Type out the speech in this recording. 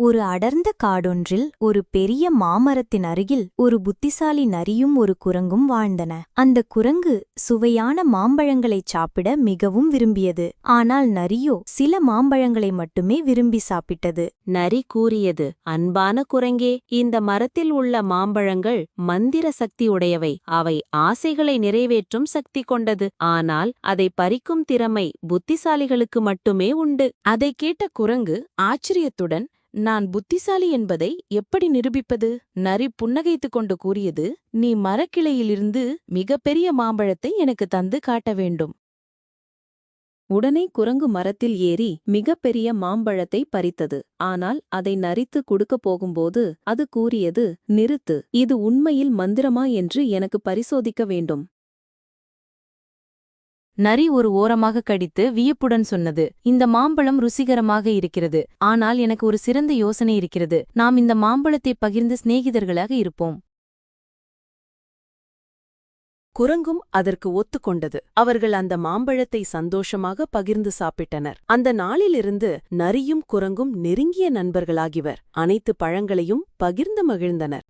ஒரு அடர்ந்த காடொன்றில் ஒரு பெரிய மாமரத்தின் அருகில் ஒரு புத்திசாலி நரியும் ஒரு குரங்கும் வாழ்ந்தன. அந்த குரங்கு சுவையான மாம்பழங்களைச் சாப்பிட மிகவும் விரும்பியது. ஆனால் நரியோ சில மாம்பழங்களை மட்டுமே விரும்பி சாப்பிட்டது. நரி கூறியது அன்பான குரங்கே இந்த மரத்தில் உள்ள மாம்பழங்கள் மந்திர சக்தி உடையவை. அவை ஆசைகளை நிறைவேற்றும் சக்தி கொண்டது. ஆனால் அதை பறிக்கும் திறமை புத்திசாலிகளுக்கு மட்டுமே உண்டு. அதைக் கேட்ட குரங்கு ஆச்சரியத்துடன் நான் புத்திசாலி என்பதை எப்படி நிரூபிப்பது? நரி புன்னகைத்துக் கொண்டு கூறியது நீ மரக்கிளையிலிருந்து மிகப்பெரிய மாம்பழத்தை எனக்கு தந்து காட்ட வேண்டும். உடனே குரங்கு மரத்தில் ஏறி மிகப்பெரிய மாம்பழத்தை பறித்தது. ஆனால் அதை நரித்து கொடுக்கப் போகும்போது அது கூறியது நிறுத்து இது உண்மையில் மந்திரமா என்று எனக்கு பரிசோதிக்க வேண்டும். நரி ஒரு ஓரமாக கடித்து வியப்புடன் சொன்னது இந்த மாம்பழம் ருசிகரமாக இருக்கிறது ஆனால் எனக்கு ஒரு சிறந்த யோசனை இருக்கிறது. நாம் இந்த மாம்பழத்தை பகிர்ந்து சிநேகிதர்களாக இருப்போம் குரங்கும் அதற்கு ஒத்துக்கொண்டது. அவர்கள் அந்த மாம்பழத்தை சந்தோஷமாக பகிர்ந்து சாப்பிட்டனர். அந்த நாளிலிருந்து நரியும் குரங்கும் நெருங்கிய நண்பர்களாகிவர். அனைத்து பழங்களையும் பகிர்ந்து மகிழ்ந்தனர்.